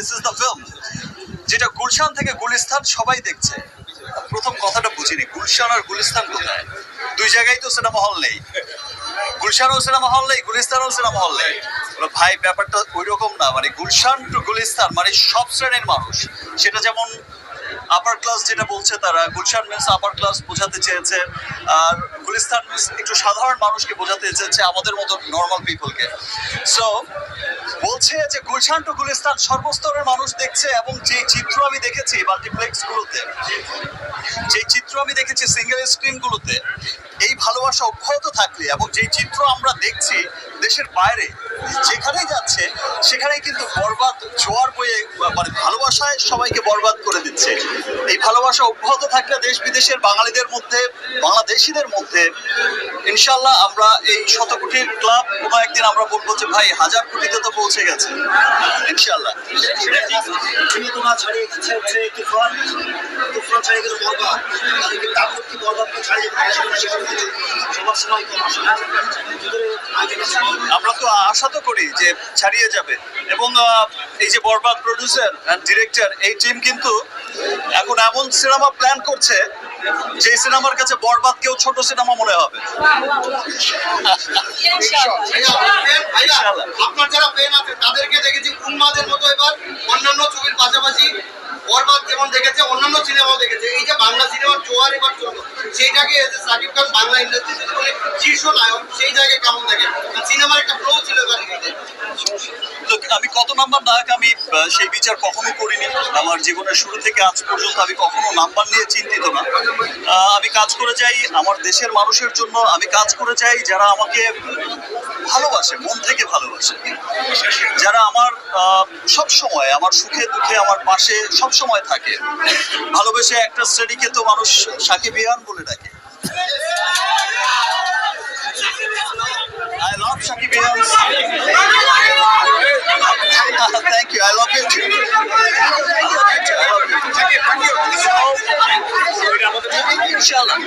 This is the film যেটা গুলশান থেকে গুলিস্তান সবাই দেখছে। প্রথম কথাটা বুঝিনি, গুলশান আর গুলিস্তান কোথায়? দুই জায়গায় তো সিনেমা হল নেই। গুলশানও সিনেমা হল নেই, গুলিস্তানও সিনেমা হল নেই। ভাই, ব্যাপারটা ওই রকম না। মানে গুলশান টু গুলিস্তান মানে সব শ্রেণির মানুষ। সেটা যেমন আপার ক্লাস যেটা বলছে তারা, গুলশান মিন্স আপার ক্লাস বোঝাতে চেয়েছে, আর গুলিস্তান মিন্স একটু সাধারণ মানুষকে বোঝাতে চেয়েছে আমাদের মতো নর্মাল পিপলকে সো বলছে যে গুলশান টু গুলিস্তান সর্বস্তরের মানুষ দেখছে এবং যে চিত্র আমি দেখেছি মাল্টিপ্লেক্স গুলোতে, যে চিত্র আমি দেখেছি সিঙ্গেল স্ক্রিন গুলোতে, এই ভালোবাসা অব্যাহত থাকলে এবং যে চিত্র আমরা দেখছি দেশের বাইরে যেখানেই যাচ্ছে, সেখানেই কিন্তু বরবাদ, জোয়ার ভালোবাসায় সবাইকে বরবাদ করে দিচ্ছে। এই ভালোবাসা অব্যাহত থাকলে দেশ বিদেশের বাঙালিদের মধ্যে, বাংলাদেশিদের মধ্যে ইনশাল্লাহ আমরা এই শত কোটির ক্লাব কোনো একদিন আমরা বলব যে, ভাই, হাজার কোটিতে তো পৌঁছে গেছে। ইনশাল্লাহ ছাড়িয়ে আমরা তো আশা তো করি যে ছাড়িয়ে যাবে। এবং এই যে বরবাদ প্রডিউসার অ্যান্ড ডিরেক্টর এই টিম কিন্তু এখন এমন সিনেমা প্ল্যান করছে যে সিনেমার কাছে বরবাদ কেউ ছোট সিনেমা মনে হবে। আপনার যারা ফ্যান আছে, তাদেরকে দেখেছি উন্মাদের মতো এবার অন্যান্য ছবির পাশাপাশি বরবাদ যেমন দেখেছে, অন্যান্য সিনেমাও দেখেছে এই যে বাংলা সিনেমার জোয়ার এবার চলল জায়গায় সাকিব খান বাংলা ইন্ডাস্ট্রিতে শীর্ষ নায়ক, সেই জায়গায় কেমন দেখে? সিনেমার একটা ফ্লো ছিল আমি কত নাম্বার নায়ক আমি সেই বিচার কখনো করিনি। আমার জীবনের শুরু থেকে আজ পর্যন্ত আমি কখনো নাম্বার নিয়ে চিন্তিত না। আমি কাজ করে যাই আমার দেশের মানুষের জন্য। আমি কাজ করে যাই যারা আমাকে ভালোবাসে মন থেকে ভালোবাসে যারা আমার সব সময় আমার সুখে দুঃখে আমার পাশে সব সময় থাকে ভালোবেসে একটা শ্রেণীকে তো মানুষ সাকিব ইহান বলে ডাকে I love Shakib Ian. Thank you. I love you too. I love too. Inshallah.